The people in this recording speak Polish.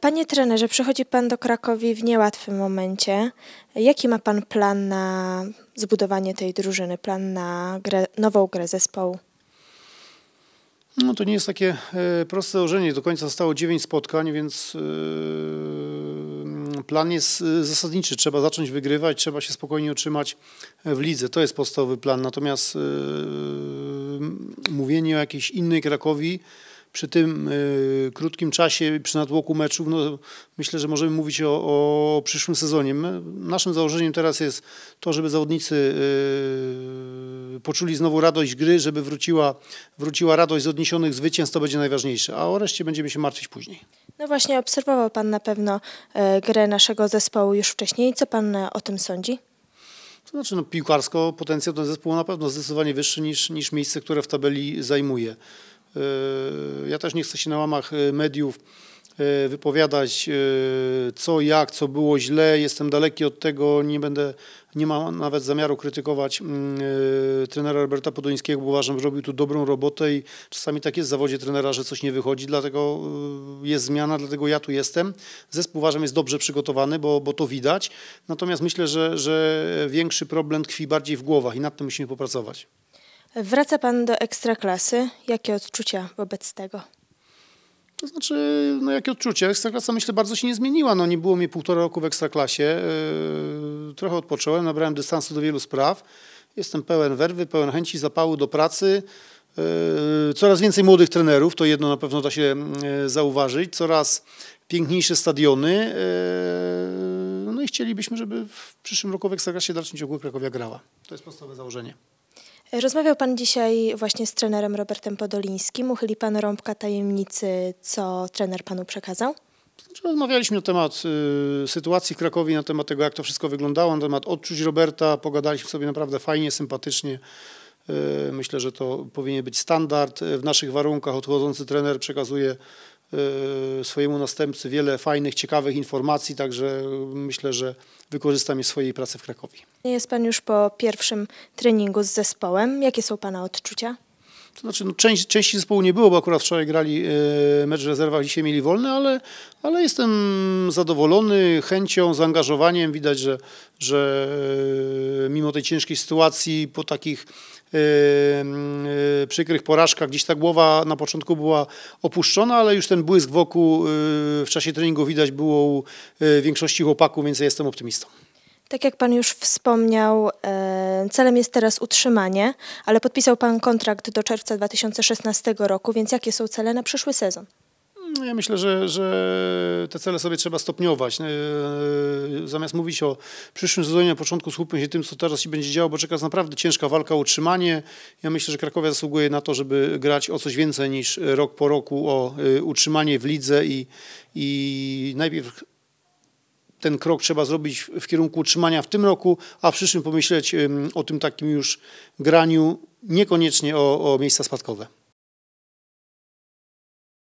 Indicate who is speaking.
Speaker 1: Panie trenerze, przychodzi Pan do Krakowi w niełatwym momencie. Jaki ma Pan plan na zbudowanie tej drużyny, plan na grę, nową grę zespołu?
Speaker 2: No to nie jest takie e, proste założenie. Do końca zostało 9 spotkań, więc e, plan jest e, zasadniczy. Trzeba zacząć wygrywać, trzeba się spokojnie utrzymać w lidze. To jest podstawowy plan. Natomiast mówienie o jakiejś innej Krakowi przy tym y, krótkim czasie, przy natłoku meczów, no, myślę, że możemy mówić o, o przyszłym sezonie. My, naszym założeniem teraz jest to, żeby zawodnicy y, poczuli znowu radość gry, żeby wróciła, wróciła radość z odniesionych zwycięstw, to będzie najważniejsze, a o reszcie będziemy się martwić później.
Speaker 1: No właśnie, obserwował Pan na pewno e, grę naszego zespołu już wcześniej. Co Pan e, o tym sądzi?
Speaker 2: To znaczy, no, piłkarsko potencjał ten zespołu na pewno zdecydowanie wyższy niż, niż miejsce, które w tabeli zajmuje. Yy, Ja też nie chcę się na łamach yy, mediów yy, wypowiadać co, jak, co było źle. Jestem daleki od tego, nie będę, nie mam nawet zamiaru krytykować yy, trenera Roberta Podońskiego, bo uważam, że robił tu dobrą robotę i czasami tak jest w zawodzie trenera, że coś nie wychodzi, dlatego jest zmiana, dlatego ja tu jestem. Zespół uważam jest dobrze przygotowany, bo, bo to widać. Natomiast myślę, że, że większy problem tkwi bardziej w głowach i nad tym musimy popracować.
Speaker 1: Wraca Pan do ekstraklasy. Jakie odczucia wobec tego?
Speaker 2: To znaczy, no jakie odczucie? Ekstraklasa myślę bardzo się nie zmieniła. No nie było mnie półtora roku w Ekstraklasie. Yy, trochę odpocząłem, nabrałem dystansu do wielu spraw. Jestem pełen werwy, pełen chęci, zapału do pracy. Yy, Coraz więcej młodych trenerów, to jedno na pewno da się yy, zauważyć. Coraz piękniejsze stadiony. Yy, No i chcielibyśmy, żeby w przyszłym roku w Ekstraklasie dalszym ciągu Krakowia grała. To jest podstawowe założenie.
Speaker 1: Rozmawiał Pan dzisiaj właśnie z trenerem Robertem Podolińskim. Uchyli Pan rąbka tajemnicy, co trener Panu przekazał?
Speaker 2: Znaczy, Rozmawialiśmy na temat y, sytuacji w Krakowie, na temat tego, jak to wszystko wyglądało, na temat odczuć Roberta. Pogadaliśmy sobie naprawdę fajnie, sympatycznie. Y, myślę, że to powinien być standard. Y, W naszych warunkach odchodzący trener przekazuje swojemu następcy wiele fajnych, ciekawych informacji, także myślę, że wykorzystam je w swojej pracy w Krakowie.
Speaker 1: Jest Pan już po pierwszym treningu z zespołem. Jakie są Pana odczucia?
Speaker 2: To znaczy, no, część, części zespołu nie było, bo akurat wczoraj grali e, mecz w rezerwach, dzisiaj mieli wolny, ale, ale jestem zadowolony chęcią, zaangażowaniem. Widać, że, że mimo tej ciężkiej sytuacji, po takich e, e, przykrych porażkach, gdzieś ta głowa na początku była opuszczona, ale już ten błysk wokół e, w czasie treningu widać było u większości chłopaków, więc jestem optymistą.
Speaker 1: Tak jak Pan już wspomniał, celem jest teraz utrzymanie, ale podpisał Pan kontrakt do czerwca 2016 roku, więc jakie są cele na przyszły sezon?
Speaker 2: No Ja myślę, że, że te cele sobie trzeba stopniować. Yy, Zamiast mówić o przyszłym sezonie, na początku skupmy się tym, co teraz się będzie działo, bo czeka nas naprawdę ciężka walka o utrzymanie. Ja myślę, że Krakowia zasługuje na to, żeby grać o coś więcej niż rok po roku o y, utrzymanie w lidze i, i najpierw ten krok trzeba zrobić w kierunku utrzymania w tym roku, a w przyszłym pomyśleć o tym takim już graniu, niekoniecznie o, o miejsca spadkowe.